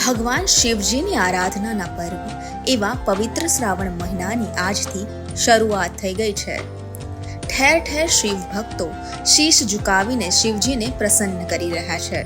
ભગવાન શિવજીની આરાધનાના પર્વ એવા પવિત્ર શ્રાવણ મહિનાની આજથી શરૂઆત થઈ ગઈ છે. ઠેર ઠેર શિવ ભક્તો શીશ ઝુકાવીને શિવજીને પ્રસન્ન કરી રહ્યા છે.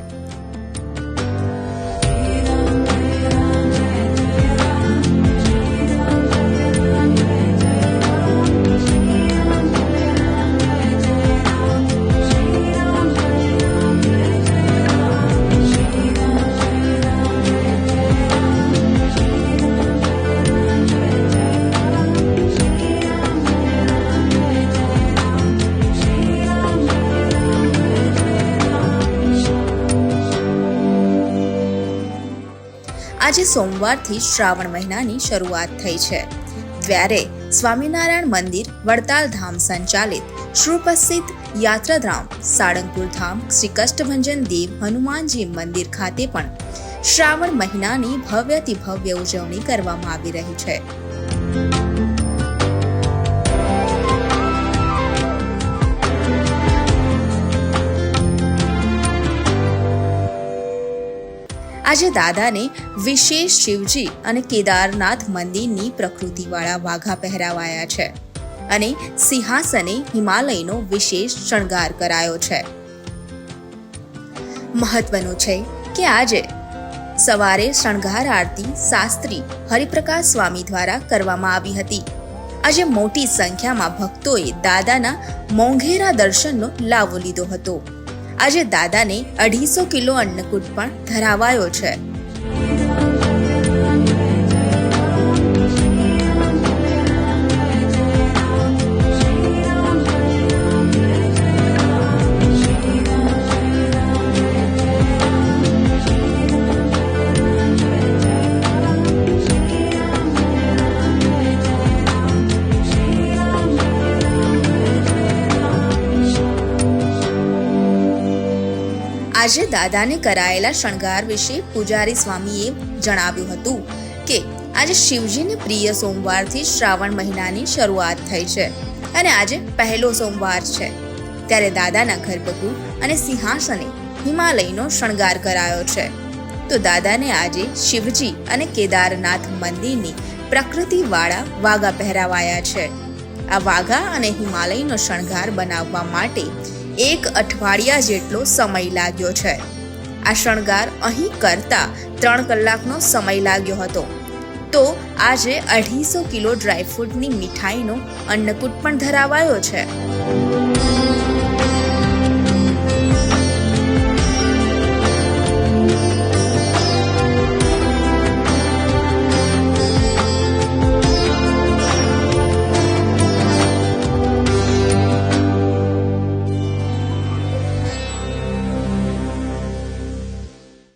આજે સોમવારથી શ્રાવણ મહિનાની શરૂઆત થઈ છે. ત્યારે સ્વામિનારાયણ મંદિર વડતાલ ધામ સંચાલિત સુપ્રસિદ્ધ યાત્રાધામ, સાળંગપુર ધામ શ્રી કષ્ટભંજન દેવ હનુમાનજી મંદિર ખાતે પણ શ્રાવણ મહિનાની ભવ્યથી ભવ્ય ઉજવણી કરવામાં આવી રહી છે. આજે દાદાને વિશેષ શિવજી અને કેદારનાથ મંદિરની પ્રકૃતિવાળા વાઘા પહેરાવાયા છે અને સિંહાસને હિમાલયનો વિશેષ શણગાર કરાયો છે. મહત્વનું છે કે આજે સવારે શણગાર આરતી શાસ્ત્રી હરિપ્રકાશ સ્વામી દ્વારા કરવામાં આવી હતી. આજે મોટી સંખ્યામાં ભક્તોએ દાદાના મોંઘેરા દર્શનનો લાવો લીધો હતો. આજે દાદાને અઢીસો કિલો અન્નકૂટ પણ ધરાવાયો છે. આજે દાદાને કરાયેલા શણગાર વિશે પૂજારી સ્વામીએ જણાવ્યું હતું કે, આજે શિવજીને પ્રિય સોમવારથી શ્રાવણ મહિનાની શરૂઆત થઈ છે અને આજે પહેલો સોમવાર છે. ત્યારે દાદાના ગર્ભગૃહ અને સિંહાસને હિમાલયનો શણગાર કરાયો છે. તો દાદાને આજે શિવજી અને કેદારનાથ મંદિરની પ્રકૃતિવાળા વાઘા પહેરાવાયા છે. આ વાઘા અને હિમાલયનો શણગાર બનાવવા માટે એક અઠવાડિયા જેટલો સમય લાગ્યો છે. આ શણગાર અહીં કરતા ત્રણ કલાકનો સમય લાગ્યો હતો. તો આજે અઢીસો કિલો ડ્રાયફ્રૂટની મીઠાઈનો અન્નકૂટ પણ ધરાવાયો છે.